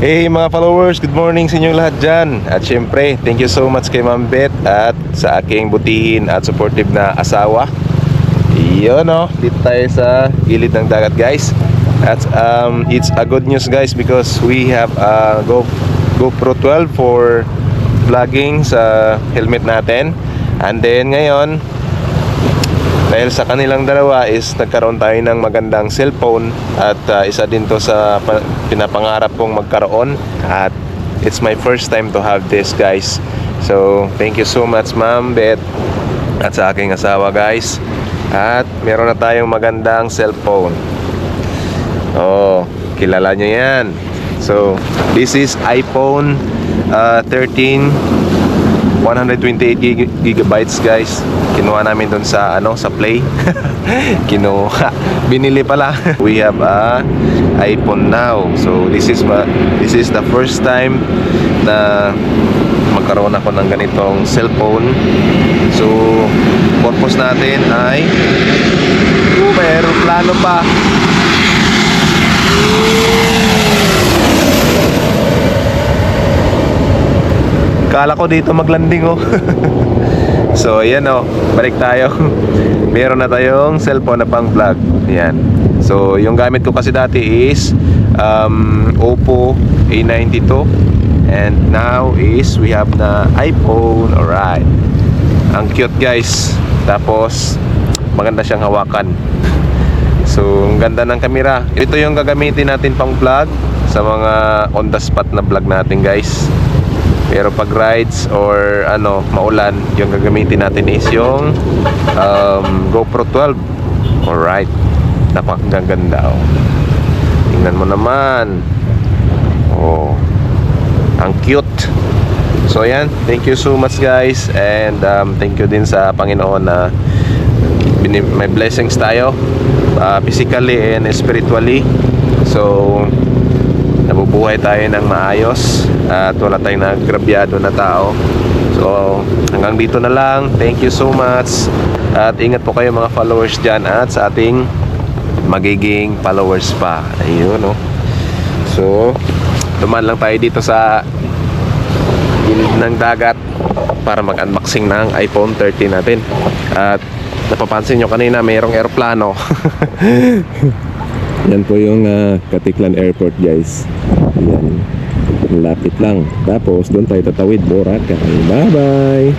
Hey mga followers, good morning sa inyong lahat dyan. At syempre, thank you so much kay Ma'am Beth At sa aking butihin at supportive na asawa. Yun no, dito tayo sa gilid ng dagat guys. At um, it's a good news guys Because we have a Go, GoPro 12 for vlogging sa helmet natin. And then ngayon dahil sa kanilang dalawa is nagkaroon tayo ng magandang cellphone at uh, isa din to sa pa- pinapangarap kong magkaroon. At it's my first time to have this guys. So thank you so much ma'am Beth at sa aking asawa guys. At meron na tayong magandang cellphone. Oh kilala nyo yan. So this is iPhone uh, 13 128 gig- gigabytes guys. Kinuha namin dun sa ano sa play. Kinuha. Binili pala. We have a iPhone now. So this is this is the first time na magkaroon ako ng ganitong cellphone. So purpose natin ay oh, may aeroplano pa Kala ko dito maglanding oh. so ayan oh, balik tayo. Meron na tayong cellphone na pang vlog. Ayan. So yung gamit ko kasi dati is um, Oppo A92 and now is we have na iPhone. Alright. Ang cute guys. Tapos maganda siyang hawakan. So, ang ganda ng kamera. Ito yung gagamitin natin pang vlog sa mga on the spot na vlog natin, guys. Pero pag rides or ano, maulan, yung gagamitin natin is yung um, GoPro 12. Alright. Napakaganda. Oh. Tingnan mo naman. Oh. Ang cute. So yan, thank you so much guys and um, thank you din sa Panginoon na may blessings tayo uh, physically and spiritually. So nabubuhay tayo ng maayos at wala tayong nagrabyado na tao. So hanggang dito na lang. Thank you so much. At ingat po kayo mga followers dyan at sa ating magiging followers pa. Ayun no. So dumaan lang tayo dito sa gilid ng dagat para mag-unboxing ng iPhone 13 natin. At napapansin nyo kanina mayroong aeroplano. Yan po yung ah, Katiklan Airport guys. Yan. Lapit lang. Tapos doon tayo tatawid Boracay. Bye bye!